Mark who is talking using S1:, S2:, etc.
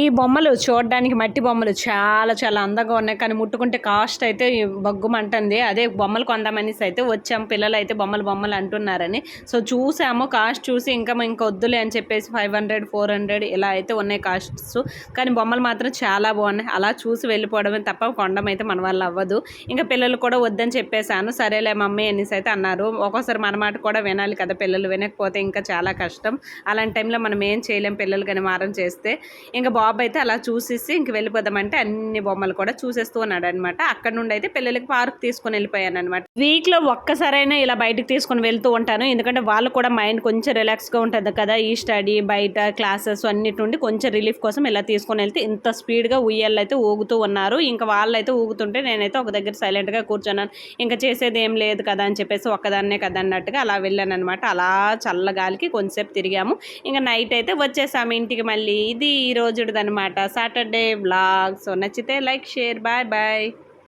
S1: ఈ బొమ్మలు చూడడానికి మట్టి బొమ్మలు చాలా చాలా అందంగా ఉన్నాయి. కానీ ముట్టుకుంటే కాస్ట్ అయితే బగ్గుమంటుంది. అదే బొమ్మలు కొందామనేసి అయితే వచ్చాం. పిల్లలు అయితే బొమ్మలు బొమ్మలు అంటున్నారని. సో చూసాము. కాస్ట్ చూసి ఇంకా ఇంకా వద్దులే అని చెప్పేసి ఫైవ్ హండ్రెడ్ ఫోర్ హండ్రెడ్ ఇలా అయితే ఉన్నాయి కాస్ట్స్. కానీ బొమ్మలు మాత్రం చాలా బాగున్నాయి. అలా చూసి వెళ్ళిపోవడమే తప్ప కొండం అయితే మన వల్ల అవ్వదు. ఇంకా పిల్లలు కూడా వద్దని చెప్పేశాను. సరేలే మమ్మీ అనేసి అయితే అన్నారు. ఒక్కోసారి మన మాట కూడా వినాలి కదా పిల్లలు వినకపోతే ఇంకా చాలా కష్టం. అలాంటి టైంలో మనం ఏం చేయలేం పిల్లలు కానీ మారం చేస్తే. ఇంకా బాబు అయితే అలా చూసేసి ఇంక వెళ్ళిపోదామంటే అన్ని బొమ్మలు కూడా చూసేస్తూ ఉన్నాడు అనమాట అక్కడ నుండి అయితే పిల్లలకి పార్క్ తీసుకొని వెళ్ళిపోయాను అనమాట వీక్లో ఒక్కసారైనా ఇలా బయటకు తీసుకొని వెళ్తూ ఉంటాను. ఎందుకంటే వాళ్ళు కూడా మైండ్ కొంచెం రిలాక్స్గా ఉంటుంది కదా ఈ స్టడీ బయట క్లాసెస్ అన్నిటి నుండి కొంచెం రిలీఫ్ కోసం ఇలా తీసుకొని వెళ్తే ఇంత స్పీడ్గా ఉయ్యాలు అయితే ఊగుతూ ఉన్నారు. ఇంకా వాళ్ళు అయితే ఊగుతుంటే నేనైతే ఒక దగ్గర సైలెంట్గా కూర్చున్నాను. ఇంకా చేసేది ఏం లేదు కదా అని చెప్పేసి ఒక్కదాన్నే కదా అన్నట్టుగా అలా వెళ్ళాను అనమాట అలా చల్లగాలికి కొంచెంసేపు తిరిగాము. ఇంకా నైట్ అయితే వచ్చేసాము ఇంటికి మళ్ళీ. ఇది ఈ రోజు అనమాట సాటర్డే వ్లాగ్ సో నచ్చితే లైక్ షేర్ బాయ్ బాయ్